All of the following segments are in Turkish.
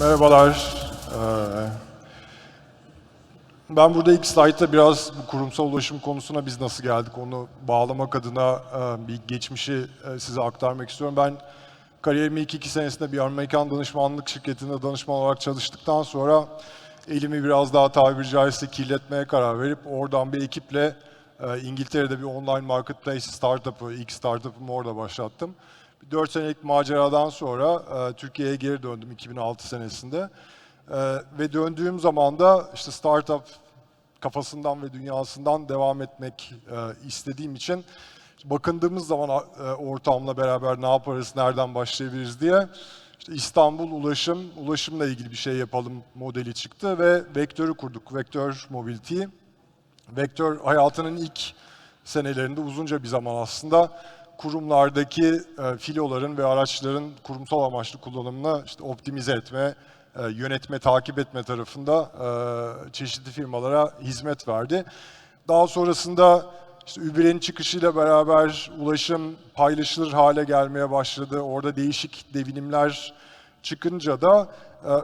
Merhabalar. Ee, Ben burada ilk slaytta biraz bu kurumsal ulaşım konusuna biz nasıl geldik onu bağlamak adına e, bir geçmişi e, size aktarmak istiyorum. Ben kariyerimin ilk iki senesinde bir Amerikan danışmanlık şirketinde danışman olarak çalıştıktan sonra elimi biraz daha tabiri caizse kirletmeye karar verip oradan bir ekiple e, İngiltere'de bir online marketplace startup'ı, ilk startup'ımı orada başlattım. 4 senelik maceradan sonra e, Türkiye'ye geri döndüm 2006 senesinde. E, ve döndüğüm zaman da işte startup kafasından ve dünyasından devam etmek e, istediğim için bakındığımız zaman e, ortamla beraber ne yaparız, nereden başlayabiliriz diye işte İstanbul ulaşım, ulaşımla ilgili bir şey yapalım modeli çıktı ve Vektör'ü kurduk, Vektör Mobility. Vektör hayatının ilk senelerinde uzunca bir zaman aslında kurumlardaki e, filoların ve araçların kurumsal amaçlı kullanımını işte optimize etme, e, yönetme, takip etme tarafında e, çeşitli firmalara hizmet verdi. Daha sonrasında işte Uber'in çıkışıyla beraber ulaşım paylaşılır hale gelmeye başladı. Orada değişik devinimler çıkınca da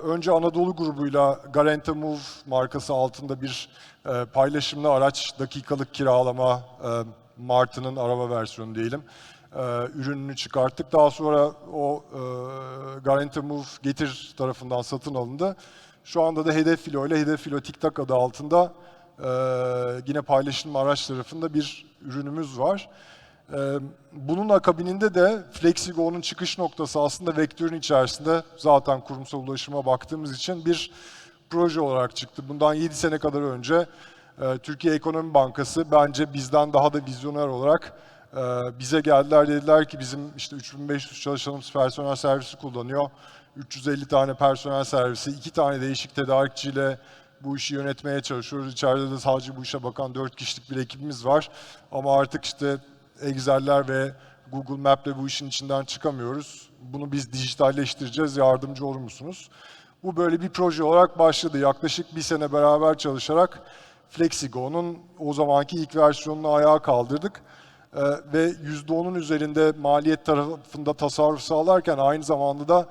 önce Anadolu grubuyla Garante Move markası altında bir paylaşımlı araç dakikalık kiralama Martı'nın araba versiyonu diyelim e, ürününü çıkarttık. Daha sonra o e, Garante Move Getir tarafından satın alındı. Şu anda da Hedef Filo ile Hedef Filo TikTok adı altında e, yine paylaşım araç tarafında bir ürünümüz var. Ee, Bunun akabininde de FlexiGo'nun çıkış noktası aslında vektörün içerisinde zaten kurumsal ulaşıma baktığımız için bir proje olarak çıktı. Bundan 7 sene kadar önce e, Türkiye Ekonomi Bankası bence bizden daha da vizyoner olarak e, bize geldiler dediler ki bizim işte 3500 çalışanımız personel servisi kullanıyor. 350 tane personel servisi, iki tane değişik tedarikçiyle bu işi yönetmeye çalışıyoruz. İçeride de sadece bu işe bakan 4 kişilik bir ekibimiz var. Ama artık işte Excel'ler ve Google Map'le bu işin içinden çıkamıyoruz. Bunu biz dijitalleştireceğiz, yardımcı olur musunuz? Bu böyle bir proje olarak başladı. Yaklaşık bir sene beraber çalışarak FlexiGo'nun o zamanki ilk versiyonunu ayağa kaldırdık. Ee, ve %10'un üzerinde maliyet tarafında tasarruf sağlarken aynı zamanda da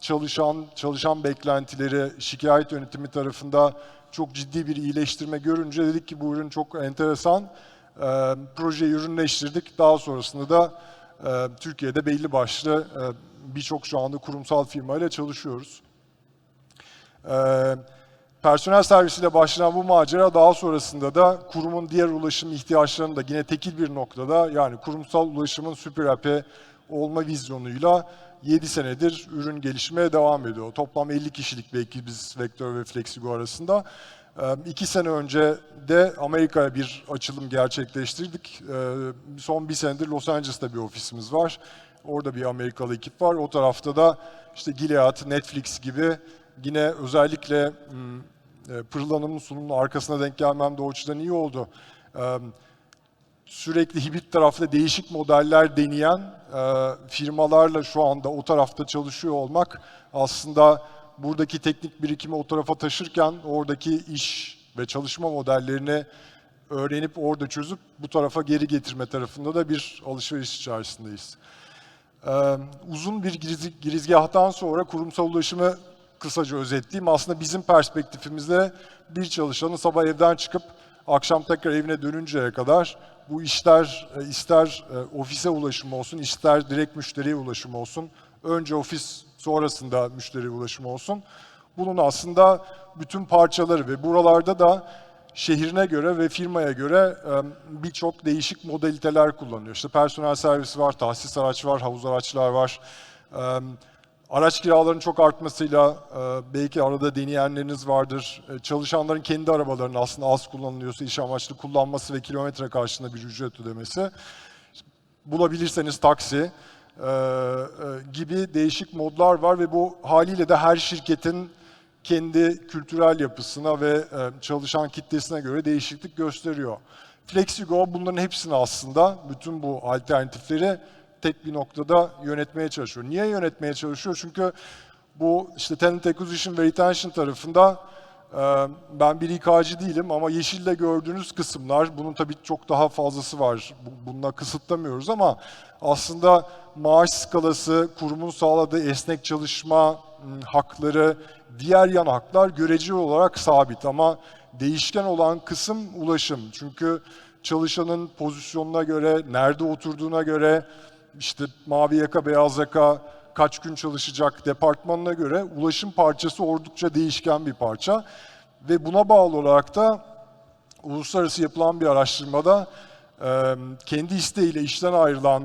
çalışan çalışan beklentileri şikayet yönetimi tarafında çok ciddi bir iyileştirme görünce dedik ki bu ürün çok enteresan. Ee, projeyi ürünleştirdik. Daha sonrasında da e, Türkiye'de belli başlı e, birçok şu anda kurumsal firmayla çalışıyoruz. Ee, personel servisiyle başlayan bu macera daha sonrasında da kurumun diğer ulaşım ihtiyaçlarını da yine tekil bir noktada yani kurumsal ulaşımın süper api olma vizyonuyla 7 senedir ürün gelişmeye devam ediyor. Toplam 50 kişilik bir ekibiz Vektör ve Flexigo arasında. Ee, İki sene önce de Amerika'ya bir açılım gerçekleştirdik. Ee, Son bir senedir Los Angeles'ta bir ofisimiz var. Orada bir Amerikalı ekip var. O tarafta da işte Gilead, Netflix gibi yine özellikle hmm, e, Pırlan'ın sunumunun arkasına denk gelmem de o açıdan iyi oldu. Ee, Sürekli hibrit tarafta değişik modeller deneyen e, firmalarla şu anda o tarafta çalışıyor olmak aslında buradaki teknik birikimi o tarafa taşırken oradaki iş ve çalışma modellerini öğrenip orada çözüp bu tarafa geri getirme tarafında da bir alışveriş içerisindeyiz. Ee, uzun bir giriz- girizgahtan sonra kurumsal ulaşımı kısaca özetleyeyim. Aslında bizim perspektifimizde bir çalışanın sabah evden çıkıp akşam tekrar evine dönünceye kadar bu işler e, ister e, ofise ulaşım olsun, ister direkt müşteriye ulaşım olsun, önce ofis sonrasında müşteriye ulaşım olsun. Bunun aslında bütün parçaları ve buralarda da şehrine göre ve firmaya göre e, birçok değişik modaliteler kullanıyor. İşte personel servisi var, tahsis araç var, havuz araçlar var. Araç kiralarının çok artmasıyla e, belki arada deneyenleriniz vardır. E, Çalışanların kendi arabalarını aslında az kullanılıyorsa iş amaçlı kullanması ve kilometre karşılığında bir ücret ödemesi. Bulabilirseniz taksi e, gibi değişik modlar var ve bu haliyle de her şirketin kendi kültürel yapısına ve çalışan kitlesine göre değişiklik gösteriyor. FlexiGo bunların hepsini aslında bütün bu alternatifleri tek bir noktada yönetmeye çalışıyor. Niye yönetmeye çalışıyor? Çünkü bu işte talent acquisition ve retention tarafında Ee, Ben bir İK'cı değilim ama yeşille gördüğünüz kısımlar, bunun tabii çok daha fazlası var. Bu- Bununla kısıtlamıyoruz ama aslında maaş skalası, kurumun sağladığı esnek çalışma ım, hakları, diğer yan haklar göreceli olarak sabit ama değişken olan kısım ulaşım. Çünkü çalışanın pozisyonuna göre, nerede oturduğuna göre, işte mavi yaka, beyaz yaka, kaç gün çalışacak departmanına göre ulaşım parçası oldukça değişken bir parça. Ve buna bağlı olarak da uluslararası yapılan bir araştırmada kendi isteğiyle işten ayrılan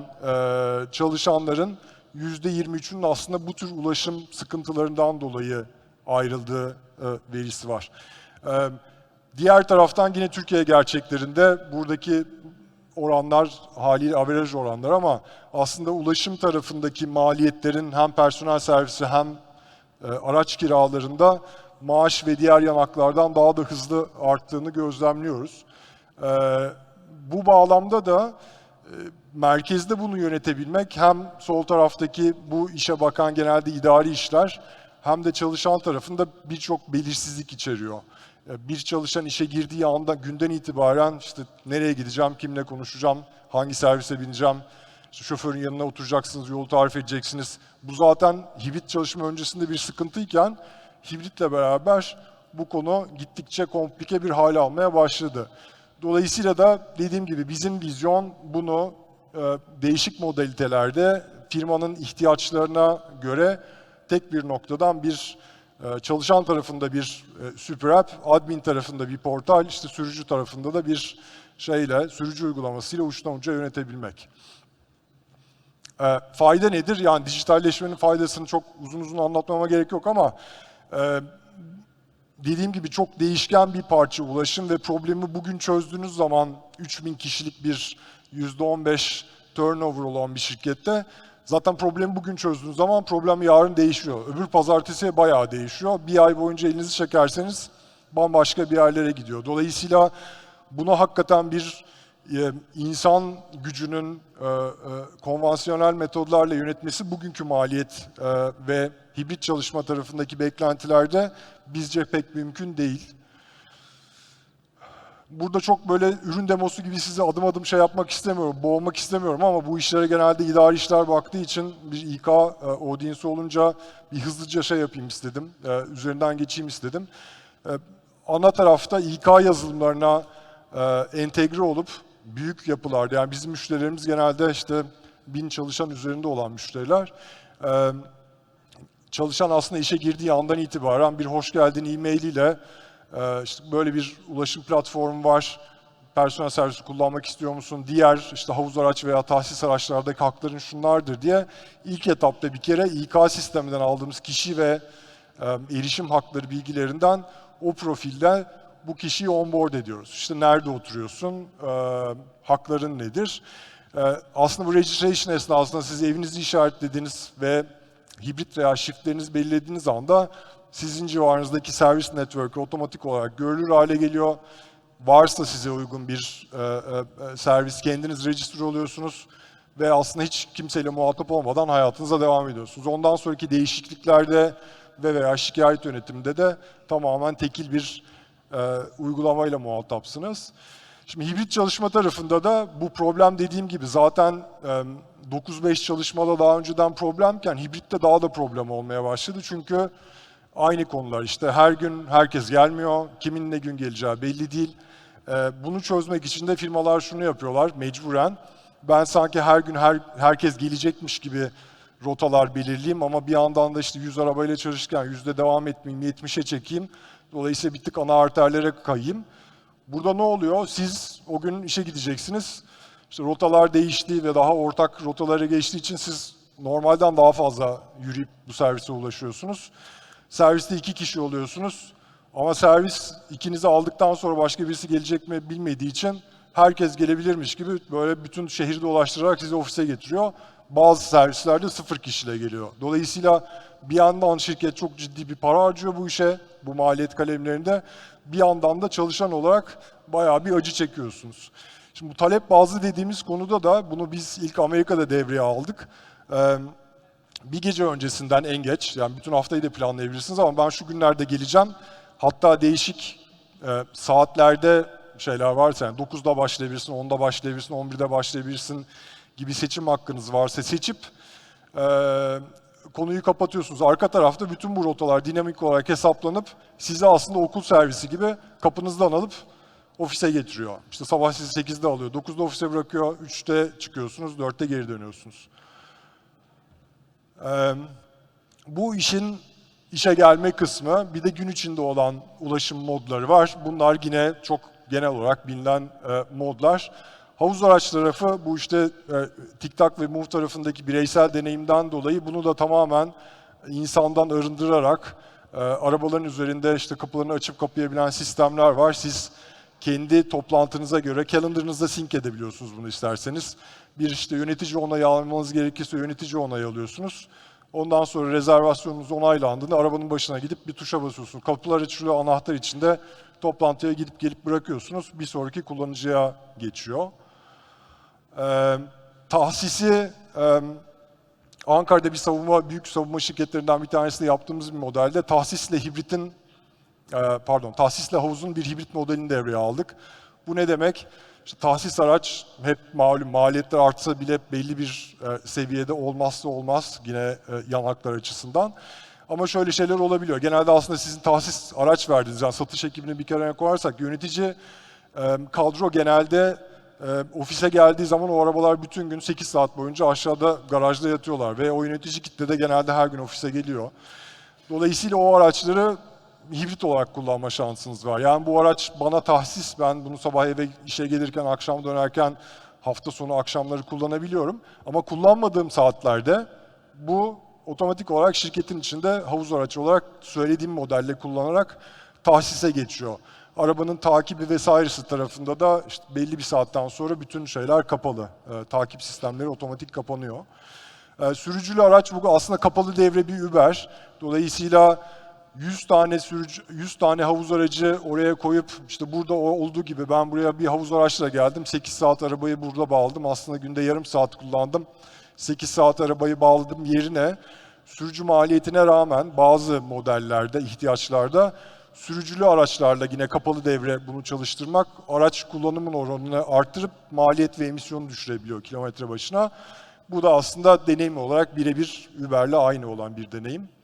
çalışanların %23'ünün aslında bu tür ulaşım sıkıntılarından dolayı ayrıldığı verisi var. Diğer taraftan yine Türkiye gerçeklerinde buradaki oranlar haliyle averaj oranlar ama aslında ulaşım tarafındaki maliyetlerin hem personel servisi hem e, araç kiralarında maaş ve diğer yanaklardan daha da hızlı arttığını gözlemliyoruz. E, bu bağlamda da e, merkezde bunu yönetebilmek hem sol taraftaki bu işe bakan genelde idari işler hem de çalışan tarafında birçok belirsizlik içeriyor. E, Bir çalışan işe girdiği anda günden itibaren işte nereye gideceğim, kimle konuşacağım, hangi servise bineceğim, işte şoförün yanına oturacaksınız, yolu tarif edeceksiniz. Bu zaten hibrit çalışma öncesinde bir sıkıntıyken hibritle beraber bu konu gittikçe komplike bir hale almaya başladı. Dolayısıyla da dediğim gibi bizim vizyon bunu e, değişik modalitelerde firmanın ihtiyaçlarına göre tek bir noktadan bir çalışan tarafında bir e, super app, admin tarafında bir portal, işte sürücü tarafında da bir şeyle, sürücü uygulamasıyla uçtan uca yönetebilmek. E, fayda nedir? Yani dijitalleşmenin faydasını çok uzun uzun anlatmama gerek yok ama e, dediğim gibi çok değişken bir parça ulaşım ve problemi bugün çözdüğünüz zaman 3000 kişilik bir %15 turnover olan bir şirkette zaten problemi bugün çözdüğünüz zaman problem yarın değişiyor. Öbür pazartesiye bayağı değişiyor. Bir ay boyunca elinizi çekerseniz bambaşka bir yerlere gidiyor. Dolayısıyla buna hakikaten bir e, insan gücünün e, e, konvansiyonel metodlarla yönetmesi bugünkü maliyet ve hibrit çalışma tarafındaki beklentilerde bizce pek mümkün değil. Burada çok böyle ürün demosu gibi size adım adım şey yapmak istemiyorum, boğmak istemiyorum ama bu işlere genelde idari işler baktığı için bir İK e, audience olunca bir hızlıca şey yapayım istedim, e, üzerinden geçeyim istedim. E, ana tarafta İK yazılımlarına e, entegre olup büyük yapılarda yani bizim müşterilerimiz genelde işte bin çalışan üzerinde olan müşteriler. E, çalışan aslında işe girdiği andan itibaren bir hoş geldin e-mailiyle e, işte böyle bir ulaşım platformu var. Personel servisi kullanmak istiyor musun? Diğer işte havuz araç veya tahsis araçlardaki hakların şunlardır diye ilk etapta bir kere İK sisteminden aldığımız kişi ve e, erişim hakları bilgilerinden o profilde bu kişiyi onboard ediyoruz. İşte nerede oturuyorsun, e, hakların nedir? E, aslında bu registration esnasında siz evinizi işaretlediğiniz ve hibrit veya shiftlerinizi belirlediğiniz anda sizin civarınızdaki servis network otomatik olarak görülür hale geliyor. Varsa size uygun bir e, e, e, servis kendiniz register oluyorsunuz ve aslında hiç kimseyle muhatap olmadan hayatınıza devam ediyorsunuz. Ondan sonraki değişikliklerde ve veya şikayet yönetiminde de tamamen tekil bir e, uygulamayla muhatapsınız. Şimdi hibrit çalışma tarafında da bu problem dediğim gibi zaten e, 9-5 çalışmada daha önceden problemken hibritte daha da problem olmaya başladı. Çünkü aynı konular işte her gün herkes gelmiyor, kimin ne gün geleceği belli değil. E, bunu çözmek için de firmalar şunu yapıyorlar mecburen. Ben sanki her gün her, herkes gelecekmiş gibi rotalar belirleyeyim ama bir yandan da işte 100 arabayla çalışırken yüzde devam etmeyeyim, 70'e çekeyim. Dolayısıyla bir tık ana arterlere kayayım. Burada ne oluyor? Siz o gün işe gideceksiniz. İşte rotalar değişti ve daha ortak rotalara geçtiği için siz normalden daha fazla yürüyüp bu servise ulaşıyorsunuz. Serviste iki kişi oluyorsunuz. Ama servis ikinizi aldıktan sonra başka birisi gelecek mi bilmediği için herkes gelebilirmiş gibi böyle bütün şehri dolaştırarak sizi ofise getiriyor. Bazı servislerde sıfır kişiyle geliyor. Dolayısıyla bir yandan şirket çok ciddi bir para harcıyor bu işe, bu maliyet kalemlerinde. Bir yandan da çalışan olarak bayağı bir acı çekiyorsunuz. Şimdi bu talep bazlı dediğimiz konuda da bunu biz ilk Amerika'da devreye aldık. Ee, bir gece öncesinden en geç, yani bütün haftayı da planlayabilirsiniz ama ben şu günlerde geleceğim. Hatta değişik e, saatlerde şeyler varsa yani 9'da başlayabilirsin, 10'da başlayabilirsin, 11'de başlayabilirsin gibi seçim hakkınız varsa seçip e, konuyu kapatıyorsunuz. Arka tarafta bütün bu rotalar dinamik olarak hesaplanıp sizi aslında okul servisi gibi kapınızdan alıp ofise getiriyor. İşte sabah sizi 8'de alıyor, 9'da ofise bırakıyor, 3'te çıkıyorsunuz, 4'te geri dönüyorsunuz. Bu işin işe gelme kısmı, bir de gün içinde olan ulaşım modları var. Bunlar yine çok genel olarak bilinen modlar. Havuz araç tarafı bu işte TikTok ve Move tarafındaki bireysel deneyimden dolayı bunu da tamamen insandan arındırarak arabaların üzerinde işte kapılarını açıp kapayabilen sistemler var. Siz kendi toplantınıza göre calendar'ınızda sync edebiliyorsunuz bunu isterseniz. Bir işte yönetici onayı almanız gerekirse yönetici onayı alıyorsunuz. Ondan sonra rezervasyonunuz onaylandığında arabanın başına gidip bir tuşa basıyorsunuz. Kapılar açılıyor, anahtar içinde toplantıya gidip gelip bırakıyorsunuz. Bir sonraki kullanıcıya geçiyor. Ee, tahsisi e, Ankara'da bir savunma, büyük savunma şirketlerinden bir tanesinde yaptığımız bir modelde tahsisle hibritin pardon, tahsisle havuzun bir hibrit modelini devreye aldık. Bu ne demek? İşte tahsis araç hep malum maliyetler artsa bile belli bir e, seviyede olmazsa olmaz yine e, yanaklar açısından. Ama şöyle şeyler olabiliyor. Genelde aslında sizin tahsis araç verdiğiniz, yani satış ekibini bir kere koyarsak yönetici e, kadro genelde e, ofise geldiği zaman o arabalar bütün gün 8 saat boyunca aşağıda garajda yatıyorlar ve o yönetici kitle de genelde her gün ofise geliyor. Dolayısıyla o araçları hibrit olarak kullanma şansınız var. Yani bu araç bana tahsis, ben bunu sabah eve işe gelirken, akşam dönerken, hafta sonu akşamları kullanabiliyorum. Ama kullanmadığım saatlerde bu otomatik olarak şirketin içinde havuz aracı olarak söylediğim modelle kullanarak tahsise geçiyor. Arabanın takibi vesairesi tarafında da işte belli bir saatten sonra bütün şeyler kapalı. Ee, takip sistemleri otomatik kapanıyor. Ee, sürücülü araç bu aslında kapalı devre bir Uber. Dolayısıyla 100 tane sürücü, 100 tane havuz aracı oraya koyup işte burada olduğu gibi ben buraya bir havuz araçla geldim. 8 saat arabayı burada bağladım. Aslında günde yarım saat kullandım. 8 saat arabayı bağladım yerine sürücü maliyetine rağmen bazı modellerde, ihtiyaçlarda sürücülü araçlarla yine kapalı devre bunu çalıştırmak araç kullanımın oranını arttırıp maliyet ve emisyonu düşürebiliyor kilometre başına. Bu da aslında deneyim olarak birebir Uber'le aynı olan bir deneyim.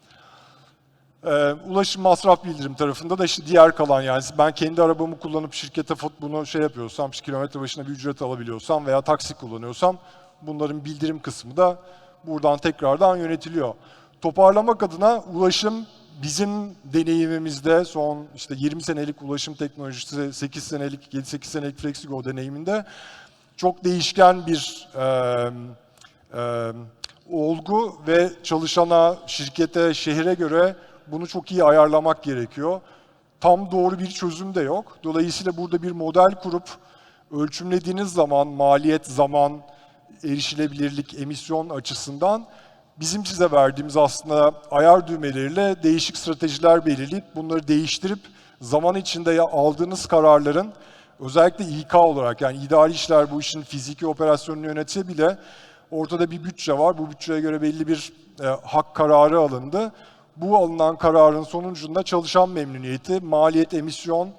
Ee, ulaşım masraf bildirim tarafında da işte diğer kalan yani ben kendi arabamı kullanıp şirkete bunu şey yapıyorsam, kilometre başına bir ücret alabiliyorsam veya taksi kullanıyorsam bunların bildirim kısmı da buradan tekrardan yönetiliyor. Toparlamak adına ulaşım bizim deneyimimizde son işte 20 senelik ulaşım teknolojisi, 8 senelik, 7-8 senelik Flexigo deneyiminde çok değişken bir e, e, olgu ve çalışana, şirkete, şehire göre bunu çok iyi ayarlamak gerekiyor. Tam doğru bir çözüm de yok. Dolayısıyla burada bir model kurup ölçümlediğiniz zaman maliyet, zaman, erişilebilirlik, emisyon açısından bizim size verdiğimiz aslında ayar düğmeleriyle değişik stratejiler belirleyip bunları değiştirip zaman içinde aldığınız kararların özellikle İK olarak yani idari işler bu işin fiziki operasyonunu yönetse bile ortada bir bütçe var. Bu bütçeye göre belli bir e, hak kararı alındı bu alınan kararın sonucunda çalışan memnuniyeti, maliyet, emisyon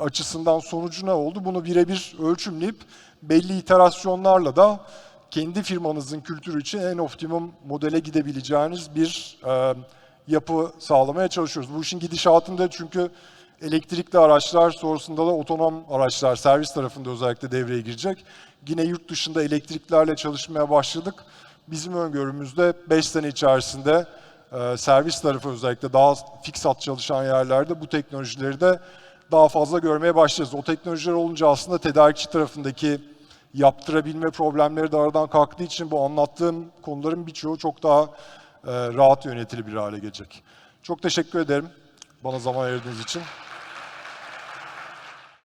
açısından sonucu ne oldu? Bunu birebir ölçümleyip belli iterasyonlarla da kendi firmanızın kültürü için en optimum modele gidebileceğiniz bir e, yapı sağlamaya çalışıyoruz. Bu işin gidişatında çünkü elektrikli araçlar sonrasında da otonom araçlar servis tarafında özellikle devreye girecek. Yine yurt dışında elektriklerle çalışmaya başladık. Bizim öngörümüzde 5 sene içerisinde servis tarafı özellikle daha fix hat çalışan yerlerde bu teknolojileri de daha fazla görmeye başlayacağız. O teknolojiler olunca aslında tedarikçi tarafındaki yaptırabilme problemleri de aradan kalktığı için bu anlattığım konuların birçoğu çok daha e, rahat yönetilebilir hale gelecek. Çok teşekkür ederim bana zaman ayırdığınız için.